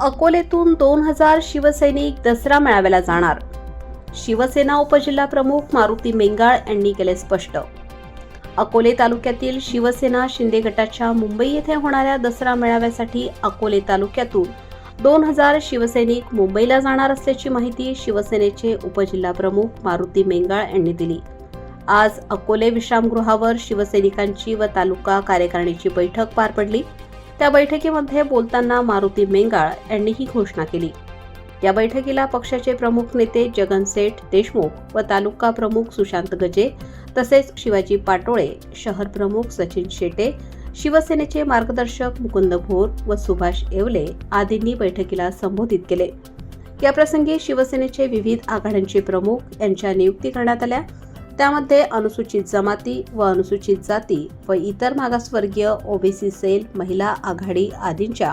अकोलेतून दोन हजार शिवसैनिक दसरा मेळाव्याला जाणार. शिवसेना उपजिल्हा प्रमुख मारुती मेंगाळ यांनी केले स्पष्ट. अकोले तालुक्यातील शिवसेना शिंदे गटाच्या मुंबई येथे होणाऱ्या दसरा मेळाव्यासाठी अकोले तालुक्यातून दोन हजार शिवसैनिक मुंबईला जाणार असल्याची माहिती शिवसेनेचे उपजिल्हा प्रमुख मारुती मेंगाळ यांनी दिली. आज अकोले विश्रामगृहावर शिवसैनिकांची व तालुका कार्यकारिणीची बैठक पार पडली. त्या बैठकीमध्ये बोलताना मारुती मेंगाळ यांनी ही घोषणा केली. या बैठकीला पक्षाचे प्रमुख नेते जगन सेठ देशमुख व तालुका प्रमुख सुशांत गजे तसेच शिवाजी पाटोळे शहर प्रमुख सचिन शेटे शिवसेनेचे मार्गदर्शक मुकुंद भोर व सुभाष येवले आदींनी बैठकीला संबोधित केले. याप्रसंगी शिवसेनेचे विविध आघाड्यांचे प्रमुख यांच्या नियुक्ती करण्यात आल्या. त्यामध्ये अनुसूचित जमाती व अनुसूचित जाती व इतर मागासवर्गीय ओबीसी सेल महिला आघाडी आदींच्या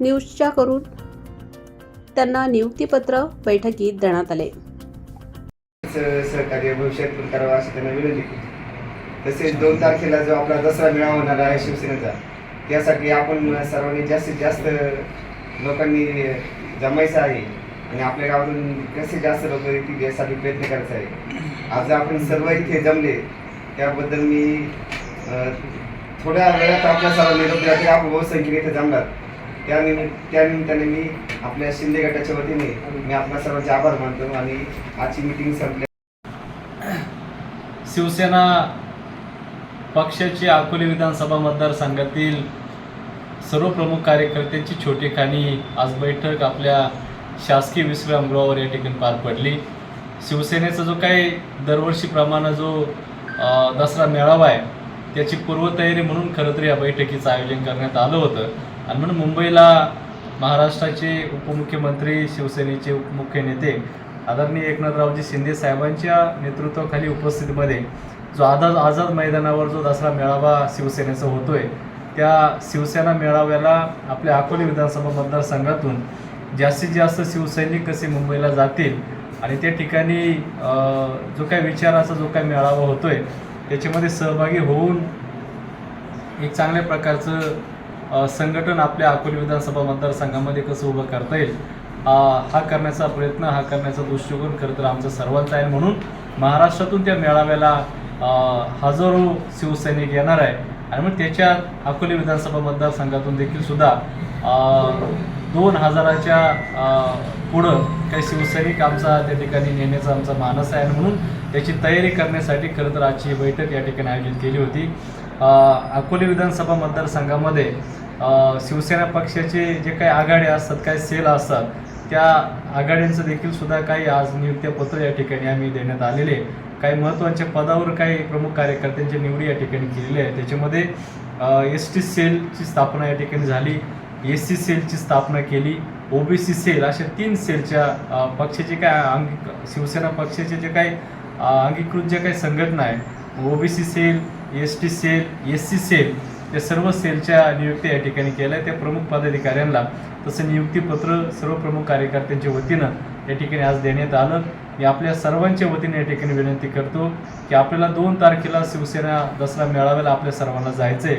नियुक्त्या करून त्यांना नियुक्तीपत्र बैठकीत देण्यात आले. स- सहकार्य भविष्यात पण करावं असं त्यांना विनंती केली. तसेच दोन तारखेला जो आपला दसरा मेळावा होणार आहे शिवसेनेचा त्यासाठी आपण सर्वांनी जास्तीत जास्त लोकांनी जमायचं आहे आणि आपल्या गावातून जास्तीत जास्त लोक येतील यासाठी प्रयत्न करायचा आहे आज आपण सर्व इथे जमले. त्याबद्दल मी थोड्या वेळात आपल्या सर्व निरोप आपण बहुसंख्येने इथे जमलात त्या निमित्त त्या निमित्ताने मी आपल्या शिंदे गटाच्या वतीने मी आपल्या सर्वांचे आभार मानतो आणि आजची मीटिंग संपल्या. शिवसेना पक्षाची अकोले विधानसभा मतदारसंघातील सर्व प्रमुख कार्यकर्त्यांची छोटी खाणी आज बैठक आपल्या शासकीय विश्रामगृहावर या ठिकाणी पार पडली. शिवसेनेचा जो काही दरवर्षीप्रमाणे जो दसरा मेळावा आहे त्याची पूर्वतयारी म्हणून खरं तर या बैठकीचं आयोजन करण्यात आलं होतं. आणि म्हणून मुंबईला महाराष्ट्राचे उपमुख्यमंत्री शिवसेनेचे उपमुख्य नेते आदरणीय एकनाथरावजी शिंदे साहेबांच्या नेतृत्वाखाली उपस्थितीमध्ये जो आझाद आझाद मैदानावर जो दसरा मेळावा शिवसेनेचा होतोय त्या शिवसेना मेळाव्याला आपल्या अकोले विधानसभा मतदारसंघातून जास्तीत जास्त शिवसैनिक कसे मुंबईला जातील आणि त्या ठिकाणी जो काय विचाराचा जो काय मेळावा होतो आहे त्याच्यामध्ये सहभागी होऊन एक चांगल्या प्रकारचं संघटन आपल्या अकोले विधानसभा मतदारसंघामध्ये कसं उभं करता येईल हा करण्याचा प्रयत्न हा करण्याचा दृष्टिकोन खरं तर आमचा सर्वांचा आहे. म्हणून महाराष्ट्रातून त्या मेळाव्याला हजारो शिवसैनिक येणार आहे. आणि मग त्याच्यात अकोले विधानसभा मतदारसंघातून देखील सुद्धा दोन हजाराच्या पुढं काही शिवसैनिक आमचा त्या ठिकाणी नेण्याचा आमचा मानस आहे. आणि म्हणून त्याची तयारी करण्यासाठी खरं तर आजची ही बैठक या ठिकाणी आयोजित केली होती. अकोले विधानसभा मतदारसंघामध्ये शिवसेना पक्षाचे जे काही आघाड्या असतात काही सेल असतात त्या आघाड्यांचं देखील सुद्धा काही आज नियुक्त्यापत्र या ठिकाणी आम्ही देण्यात आलेले काही महत्त्वाच्या पदावर काही प्रमुख कार्यकर्त्यांची निवडी या ठिकाणी केलेली आहे. त्याच्यामध्ये एस टी सेलची स्थापना या ठिकाणी झाली. एस सी सेलची स्थापना केली ओबीसी सेल अशा तीन सेलच्या पक्षाचे काय अंगी शिवसेना पक्षाचे जे काही अंगीकृत जे काही संघटना आहे OBC cell S T cell S C cell या सर्व सेलच्या नियुक्त्या या ठिकाणी केल्या. त्या प्रमुख पदाधिकाऱ्यांना तसं नियुक्तीपत्र सर्व प्रमुख कार्यकर्त्यांच्या वतीनं या ठिकाणी आज देण्यात आलं. मी आपल्या सर्वांच्या वतीने या ठिकाणी विनंती करतो की आपल्याला दोन तारखेला शिवसेना दसरा मेळाव्याला आपल्या सर्वांना जायचं आहे